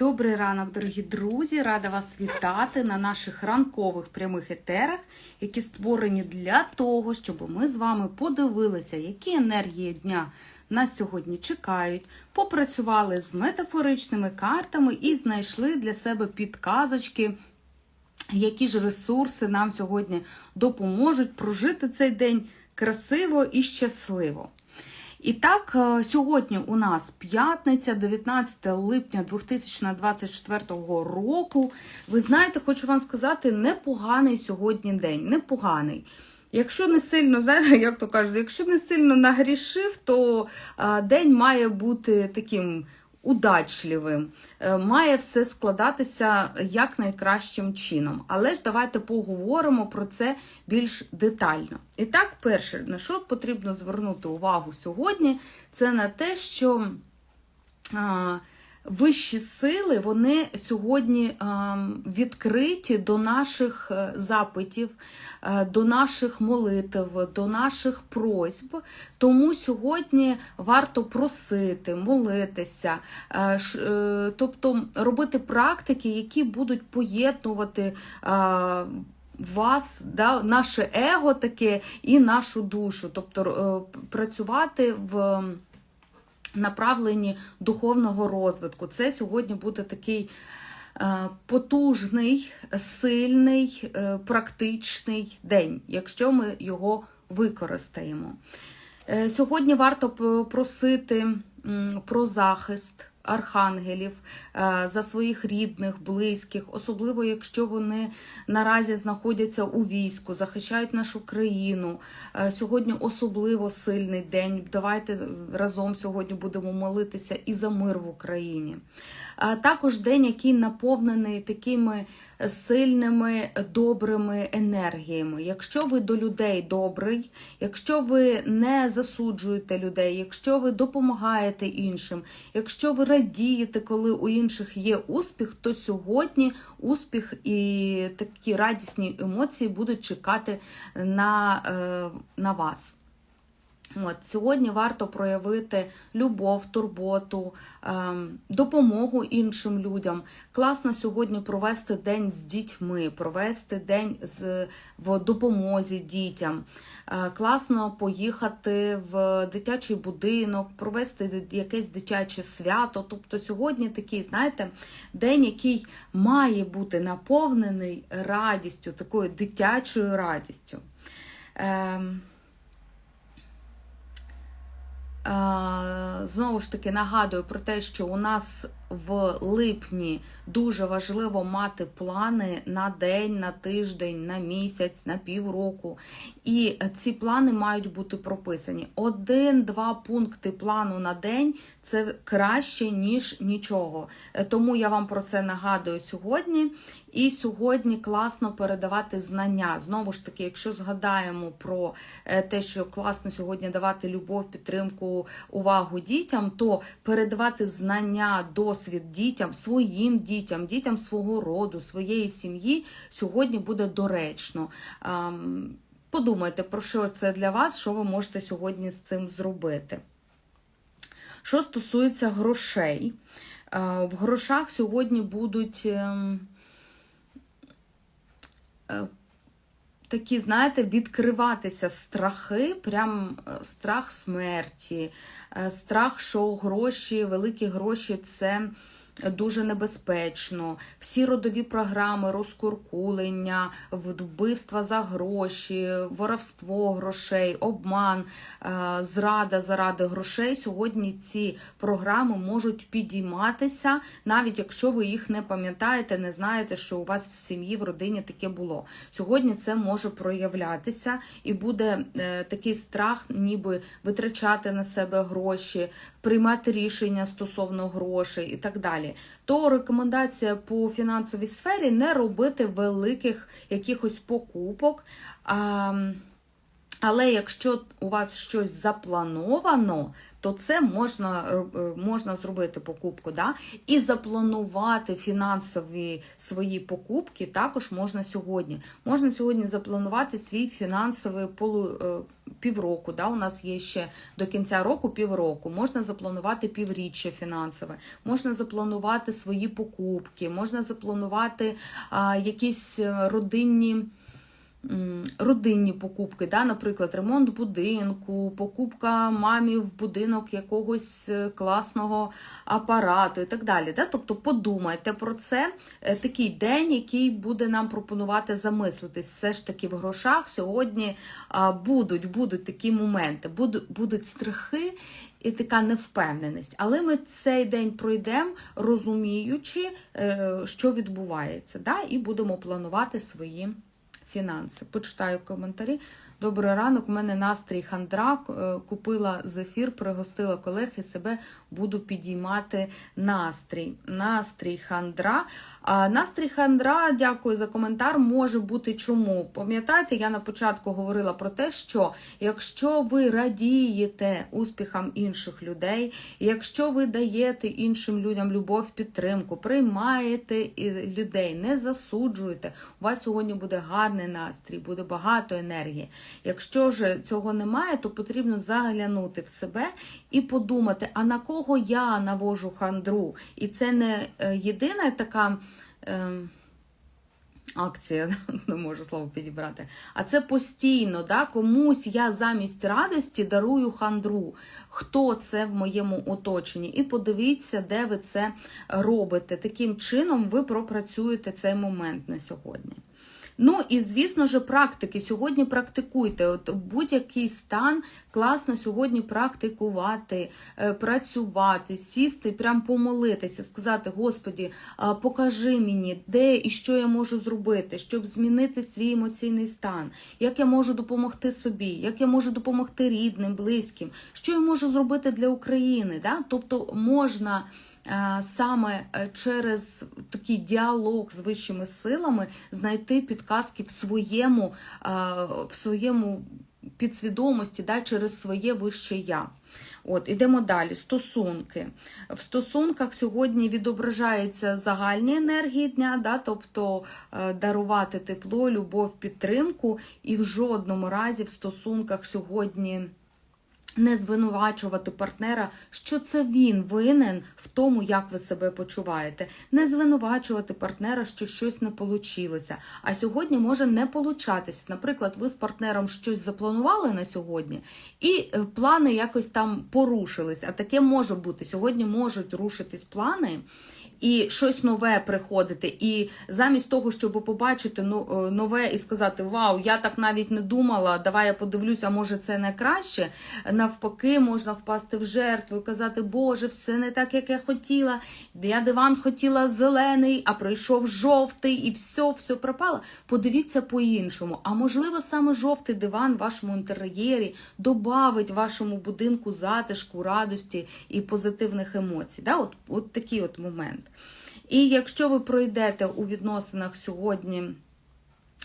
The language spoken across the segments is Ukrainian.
Добрий ранок, дорогі друзі! Рада вас вітати на наших ранкових прямих етерах, які створені для того, щоб ми з вами подивилися, які енергії дня нас сьогодні чекають, попрацювали з метафоричними картами і знайшли для себе підказочки, які ж ресурси нам сьогодні допоможуть прожити цей день красиво і щасливо. І так, е, сьогодні у нас п'ятниця, 19 липня 2024 року. Ви знаєте, хочу вам сказати, непоганий сьогодні день, непоганий. Якщо не сильно, знаєте, як то кажуть, якщо не сильно нагрішив, то а, день має бути таким удачливим, Е, має все складатися як найкращим чином. Але ж давайте поговоримо про це більш детально. І так, перше, на що потрібно звернути увагу сьогодні, це на те, що. Вищі сили вони сьогодні ем, відкриті до наших е, запитів, е, до наших молитв, до наших просьб. Тому сьогодні варто просити, молитися, е, е, тобто робити практики, які будуть поєднувати. е, Вас, да, наше его таке і нашу душу, тобто е, працювати в направленні духовного розвитку. Це сьогодні буде такий е, потужний, сильний, е, практичний день, якщо ми його використаємо. Е, Сьогодні варто просити про захист архангелів е, за своїх рідних, близьких, особливо якщо вони наразі знаходяться у війську, захищають нашу країну. Е, Сьогодні особливо сильний день. Давайте разом сьогодні будемо молитися і за мир в Україні. А Також день, який наповнений такими сильними, добрими енергіями. Якщо ви до людей добрий, якщо ви не засуджуєте людей, якщо ви допомагаєте іншим, якщо ви радієте, коли у інших є успіх, то сьогодні успіх і такі радісні емоції будуть чекати на, е, на вас. От, сьогодні варто проявити любов, турботу, ем, допомогу іншим людям. Класно сьогодні провести день з дітьми, провести день з, в допомозі дітям. Е, класно поїхати в дитячий будинок, провести якесь дитяче свято. Тобто сьогодні такий, знаєте, день, який має бути наповнений радістю, такою дитячою радістю. Ем, Знову ж таки нагадую про те, що у нас в липні дуже важливо мати плани на день, на тиждень, на місяць, на півроку. І ці плани мають бути прописані. Один-два пункти плану на день це краще, ніж нічого. Е, Тому я вам про це нагадую сьогодні. І сьогодні класно передавати знання. Знову ж таки, якщо згадаємо про е, те, що класно сьогодні давати любов, підтримку, увагу дітям, то передавати знання, досвід дітям, своїм дітям, дітям свого роду, своєї сім'ї сьогодні буде доречно. Подумайте, про що це для вас, що ви можете сьогодні з цим зробити. Що стосується грошей, е, в грошах сьогодні будуть. Такі, знаєте, відкриватися страхи, прям е, страх смерті, е, страх, що гроші, великі гроші це дуже небезпечно. Всі родові програми, розкуркулення, вбивства за гроші, воровство грошей, обман, е, зрада заради грошей. Сьогодні ці програми можуть підійматися, навіть якщо ви їх не пам'ятаєте, не знаєте, що у вас в сім'ї, в родині таке було. Сьогодні це може проявлятися і буде е, такий страх, ніби витрачати на себе гроші, приймати рішення стосовно грошей і так далі. То рекомендація по фінансовій сфері не робити великих якихось покупок. А, Але якщо у вас щось заплановано, то це можна, е, можна зробити покупку. Да? І запланувати фінансові свої покупки також можна сьогодні. Можна сьогодні запланувати свій фінансовий полу, е, півроку. Да? У нас є ще до кінця року півроку. Можна запланувати півріччя фінансове, можна запланувати свої покупки, можна запланувати а, якісь е, родинні. Родинні покупки, да, наприклад, ремонт будинку, покупка мамі в будинок якогось е, класного апарату і так далі. Да? Тобто подумайте про це. Е, Такий день, який буде нам пропонувати замислитись. Все ж таки в грошах сьогодні будуть, будуть такі моменти, будуть, будуть страхи і така невпевненість. Але ми цей день пройдемо, розуміючи, е, що відбувається, да? і будемо планувати свої фінанси. Почитаю коментарі. Добрий ранок, у мене настрій хандра. Е, Купила зефір, пригостила колег і себе буду підіймати настрій. Настрій хандра. А настрій хандра, дякую за коментар. Може бути чому. Пам'ятаєте, я на початку говорила про те, що якщо ви радієте успіхам інших людей, якщо ви даєте іншим людям любов, підтримку, приймаєте людей, не засуджуєте, у вас сьогодні буде гарний настрій, буде багато енергії. Якщо ж цього немає, то потрібно заглянути в себе і подумати, а на кого я навожу хандру. І це не е, єдина така. ем, Акція, не можу слово підібрати. А це постійно, да? комусь я замість радості дарую хандру. Хто це в моєму оточенні? І подивіться, де ви це робите. Таким чином ви пропрацюєте цей момент на сьогодні. Ну і звісно ж, практики. Сьогодні практикуйте. От будь-який стан класно сьогодні практикувати, е, працювати, сісти, прям помолитися, сказати: Господі, покажи мені, де і що я можу зробити, щоб змінити свій емоційний стан, як я можу допомогти собі, як я можу допомогти рідним, близьким, що я можу зробити для України. Да? Тобто можна. Саме е, через такий діалог з вищими силами знайти підказки в своєму, в своєму підсвідомості, да, через своє вище я. От, ідемо далі. Стосунки. В стосунках сьогодні відображаються загальні енергії дня, да, тобто е, дарувати тепло, любов, підтримку, і в жодному разі в стосунках сьогодні. Не звинувачувати партнера, що це він винен в тому, як ви себе почуваєте. Не звинувачувати партнера, що щось не получилося. А сьогодні може не получатися. Наприклад, ви з партнером щось запланували на сьогодні, і е, плани якось там порушились. А таке може бути. Сьогодні можуть рушитись плани. І щось нове приходити, і замість того, щоб побачити ну, е, нове і сказати Вау, я так навіть не думала, давай я подивлюся, може це не краще. Навпаки, можна впасти в жертву і казати, Боже, все не так, як я хотіла. Я диван хотіла зелений, а прийшов жовтий, і все, все пропало. Подивіться по-іншому. А можливо, саме жовтий диван в вашому інтер'єрі добавить вашому будинку затишку, радості і позитивних емоцій. Да? От, от такий от момент. І якщо ви пройдете у відносинах сьогодні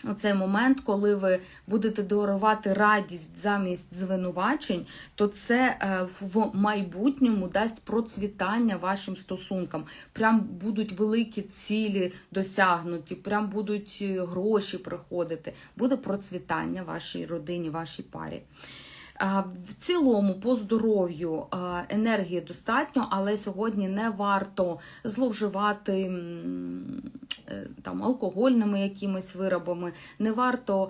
оцей момент, коли ви будете дарувати радість замість звинувачень, то це е, в майбутньому дасть процвітання вашим стосункам. Прям будуть великі цілі досягнуті, прям будуть е, гроші приходити. Буде процвітання вашій родині, вашій парі. В цілому, по здоров'ю енергії достатньо, але сьогодні не варто зловживати е, там, алкогольними якимись виробами, не варто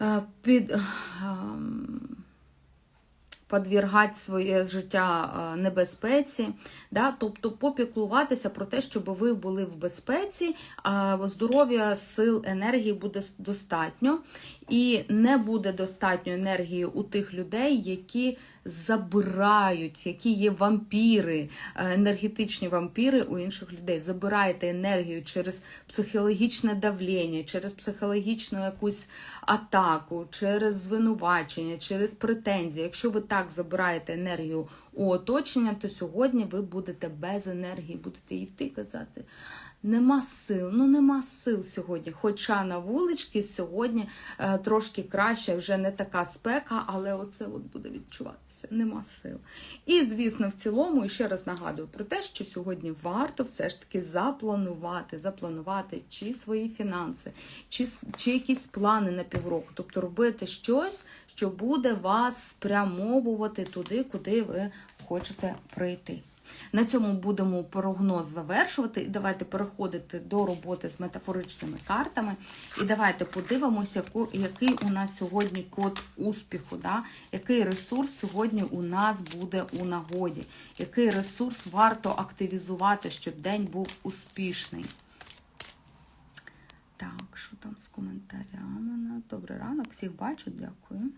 е, під. Ам, Подвіргати своє життя е, небезпеці, да? тобто попіклуватися про те, щоб ви були в безпеці, здоров'я, сил, енергії буде достатньо, і не буде достатньо енергії у тих людей, які забирають, які є вампіри, е, енергетичні вампіри у інших людей. Забираєте енергію через психологічне давлення, через психологічну якусь атаку, через звинувачення, через претензії. Якщо ви так забираєте енергію у оточення, то сьогодні ви будете без енергії, будете йти казати. Нема сил, ну нема сил сьогодні. Хоча на вулички сьогодні е, трошки краще, вже не така спека, але оце от буде відчуватися. Нема сил. І, звісно, в цілому, і ще раз нагадую про те, що сьогодні варто все ж таки запланувати, запланувати чи свої фінанси, чи, чи якісь плани на півроку. Тобто робити щось, що буде вас спрямовувати туди, куди ви хочете прийти. На цьому будемо прогноз завершувати. І давайте переходити до роботи з метафоричними картами. І давайте подивимося, який у нас сьогодні код успіху, да? який ресурс сьогодні у нас буде у нагоді, який ресурс варто активізувати, щоб день був успішний. Так, що там з коментарями? у? Добрий ранок, всіх бачу, дякую.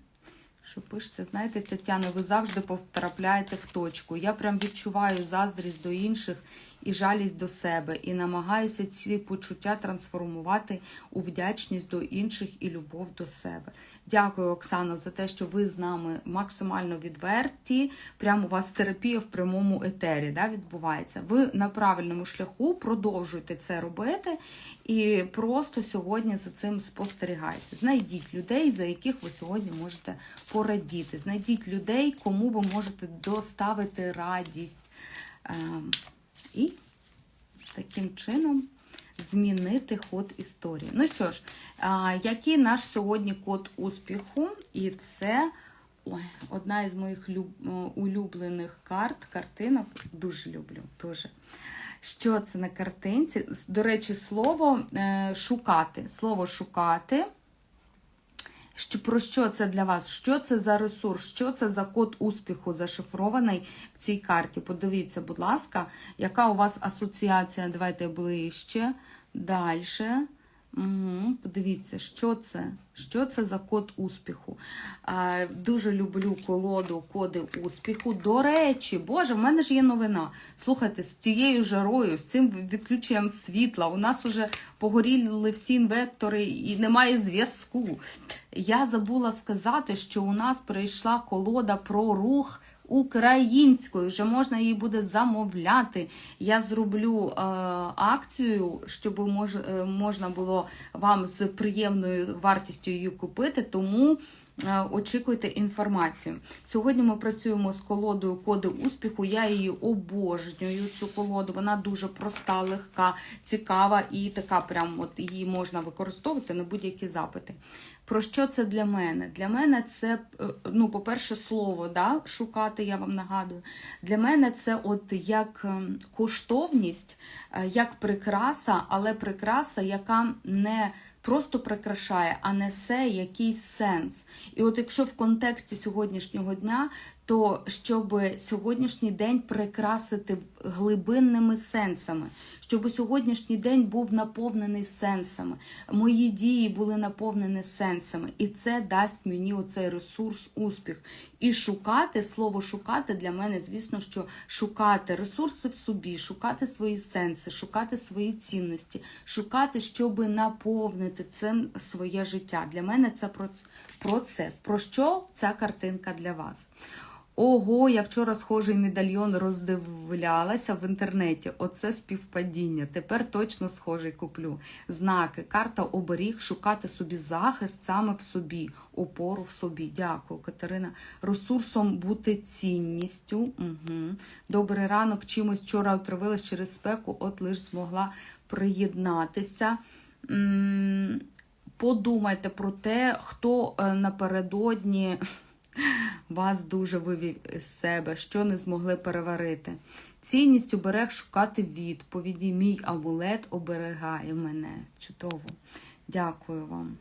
Що пишете, знаєте, Тетяна, ви завжди потрапляєте в точку. Я прям відчуваю заздрість до інших і жалість до себе, і намагаюся ці почуття трансформувати у вдячність до інших і любов до себе. Дякую, Оксано, за те, що ви з нами максимально відверті. Прямо у вас терапія в прямому етері да, відбувається. Ви на правильному шляху продовжуйте це робити і просто сьогодні за цим спостерігайте. Знайдіть людей, за яких ви сьогодні можете порадіти. Знайдіть людей, кому ви можете доставити радість. І таким чином змінити ход історії. Ну що ж, який наш сьогодні код успіху? І це ой, одна із моїх люб... улюблених карт, картинок. Дуже люблю. Дуже. Що це на картинці? До речі, слово е, шукати. Слово шукати. Що, про що це для вас? Що це за ресурс? Що це за код успіху зашифрований в цій карті? Подивіться, будь ласка, яка у вас асоціація? Давайте ближче. Далі. Угу. Подивіться, що це? Що це за код успіху? А, дуже люблю колоду коди успіху. До речі, Боже, в мене ж є новина. Слухайте, з цією жарою, з цим відключенням світла, у нас вже погоріли всі інвектори і немає зв'язку. Я забула сказати, що у нас прийшла колода про рух українською. Вже можна її буде замовляти. Я зроблю е, акцію, щоб мож, е, можна було вам з приємною вартістю її купити. Тому. е, Очікуйте інформацію. Сьогодні ми працюємо з колодою коди успіху. Я її обожнюю. Цю колоду. Вона дуже проста, легка, цікава і така. Прям от її можна використовувати на будь-які запити. Про що це для мене? Для мене це, е, ну, по-перше, слово да, шукати, я вам нагадую. Для мене це от як ем, коштовність, е, як прикраса, але прикраса, яка не просто прикрашає, а несе якийсь сенс. І от якщо в контексті сьогоднішнього дня, то щоб сьогоднішній день прикрасити глибинними сенсами, щоб сьогоднішній день був наповнений сенсами, мої дії були наповнені сенсами, і це дасть мені оцей ресурс, успіх. І шукати, слово шукати для мене, звісно, що шукати ресурси в собі, шукати свої сенси, шукати свої цінності, шукати, щоб наповнити цим своє життя. Для мене це про, про це. Про що ця картинка для вас? Ого, я вчора схожий медальйон роздивлялася в інтернеті. Оце співпадіння. Тепер точно схожий куплю. Знаки, карта оберіг, шукати собі захист саме в собі, опору в собі. Дякую, Катерина. Ресурсом бути цінністю. Угу. Добрий ранок. Чимось вчора отравилась через спеку, от лиш змогла приєднатися. М, Подумайте про те, хто е, напередодні вас дуже вивів з себе, що не змогли переварити. Цінність оберег шукати відповіді. Мій амулет оберегає мене. Чудово. Дякую вам.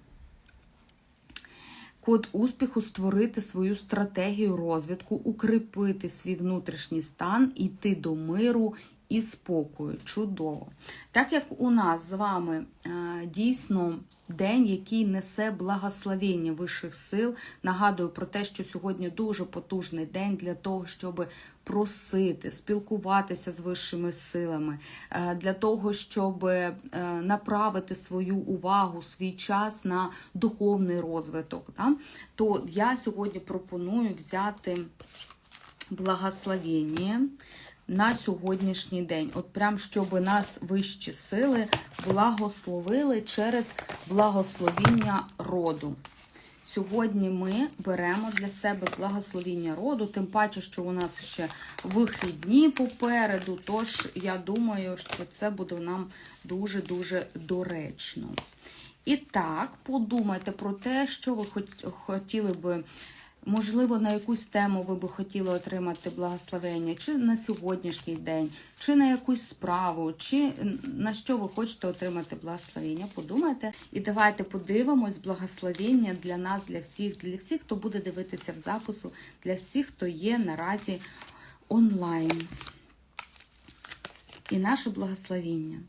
Код успіху створити свою стратегію розвитку, укріпити свій внутрішній стан, іти до миру і спокою. Чудово. Так як у нас з вами е, дійсно день, який несе благословення вищих сил, нагадую про те, що сьогодні дуже потужний день для того, щоб просити, спілкуватися з вищими силами, е, для того, щоб е, направити свою увагу, свій час на духовний розвиток. То я сьогодні пропоную взяти благословення на сьогоднішній день. От прям щоб нас вищі сили благословили через благословіння роду. Сьогодні ми беремо для себе благословіння роду, тим паче, що у нас ще вихідні попереду. Тож я думаю, що це буде нам дуже-дуже доречно. І так, подумайте про те, що ви хотіли би, можливо, на якусь тему ви би хотіли отримати благословення, чи на сьогоднішній день, чи на якусь справу, чи на що ви хочете отримати благословення. Подумайте і давайте подивимось благословення для нас, для всіх, для всіх, хто буде дивитися в запису, для всіх, хто є наразі онлайн. І наше благословіння.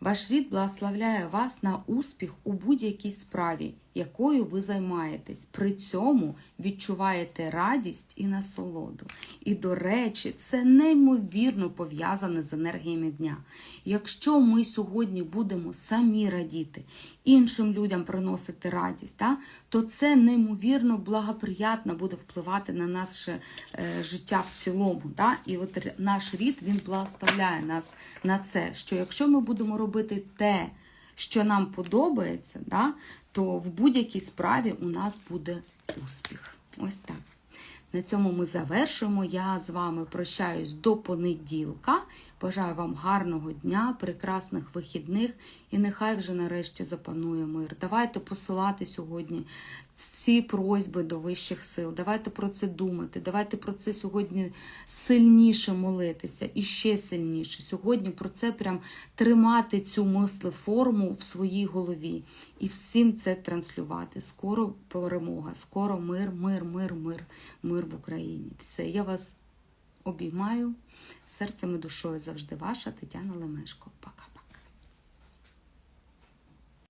Ваш рід благословляє вас на успіх у будь-якій справі, якою ви займаєтесь. При цьому відчуваєте радість і насолоду. І, до речі, це неймовірно пов'язане з енергіями дня. Якщо ми сьогодні будемо самі радіти, іншим людям приносити радість, та, то це неймовірно благоприятно буде впливати на наше е, життя в цілому. Та? І от наш рід він благословляє нас на це, що якщо ми будемо робити те, що нам подобається, да, то в будь-якій справі у нас буде успіх. Ось так. На цьому ми завершуємо. Я з вами прощаюсь до понеділка. Бажаю вам гарного дня, прекрасних вихідних і нехай вже нарешті запанує мир. Давайте посилати сьогодні ці просьби до вищих сил. Давайте про це думати. Давайте про це сьогодні сильніше молитися і ще сильніше. Сьогодні про це прям тримати цю мислеформу в своїй голові і всім це транслювати. Скоро перемога, скоро мир, мир, мир, мир, мир в Україні. Все, я вас обіймаю серцем і душою завжди ваша Тетяна Лемешко. Пока.